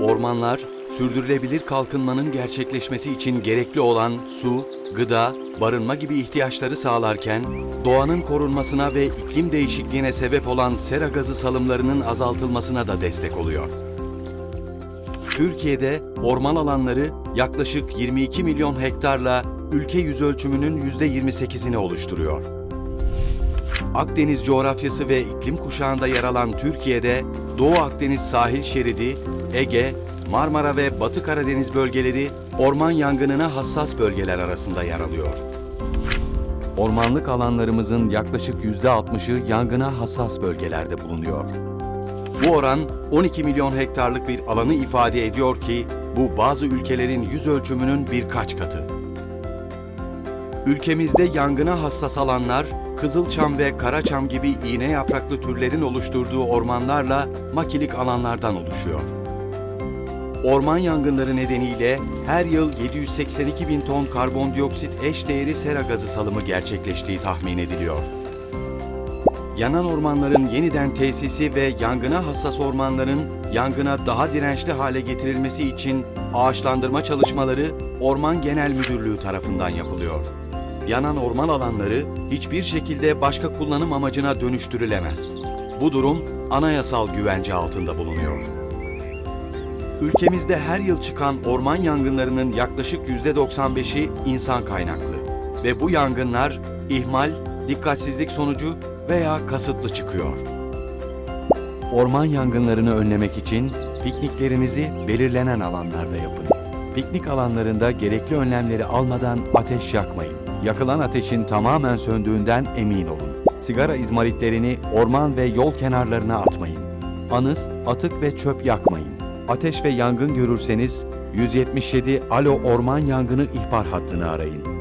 Ormanlar, sürdürülebilir kalkınmanın gerçekleşmesi için gerekli olan su, gıda, barınma gibi ihtiyaçları sağlarken, doğanın korunmasına ve iklim değişikliğine sebep olan sera gazı salımlarının azaltılmasına da destek oluyor. Türkiye'de orman alanları yaklaşık 22 milyon hektarla ülke yüzölçümünün %28'ini oluşturuyor. Akdeniz coğrafyası ve iklim kuşağında yer alan Türkiye'de Doğu Akdeniz sahil şeridi, Ege, Marmara ve Batı Karadeniz bölgeleri orman yangınına hassas bölgeler arasında yer alıyor. Ormanlık alanlarımızın yaklaşık %60'ı yangına hassas bölgelerde bulunuyor. Bu oran 12 milyon hektarlık bir alanı ifade ediyor ki bu bazı ülkelerin yüz ölçümünün birkaç katı. Ülkemizde yangına hassas alanlar, kızılçam ve karaçam gibi iğne yapraklı türlerin oluşturduğu ormanlarla makilik alanlardan oluşuyor. Orman yangınları nedeniyle her yıl 782 bin ton karbondioksit eş değeri sera gazı salımı gerçekleştiği tahmin ediliyor. Yanan ormanların yeniden tesisi ve yangına hassas ormanların yangına daha dirençli hale getirilmesi için ağaçlandırma çalışmaları Orman Genel Müdürlüğü tarafından yapılıyor. Yanan orman alanları hiçbir şekilde başka kullanım amacına dönüştürülemez. Bu durum anayasal güvence altında bulunuyor. Ülkemizde her yıl çıkan orman yangınlarının yaklaşık %95'i insan kaynaklı ve bu yangınlar ihmal, dikkatsizlik sonucu veya kasıtlı çıkıyor. Orman yangınlarını önlemek için pikniklerinizi belirlenen alanlarda yapın. Piknik alanlarında gerekli önlemleri almadan ateş yakmayın. Yakılan ateşin tamamen söndüğünden emin olun. Sigara izmaritlerini orman ve yol kenarlarına atmayın. Anız, atık ve çöp yakmayın. Ateş ve yangın görürseniz 177 Alo Orman Yangını ihbar hattını arayın.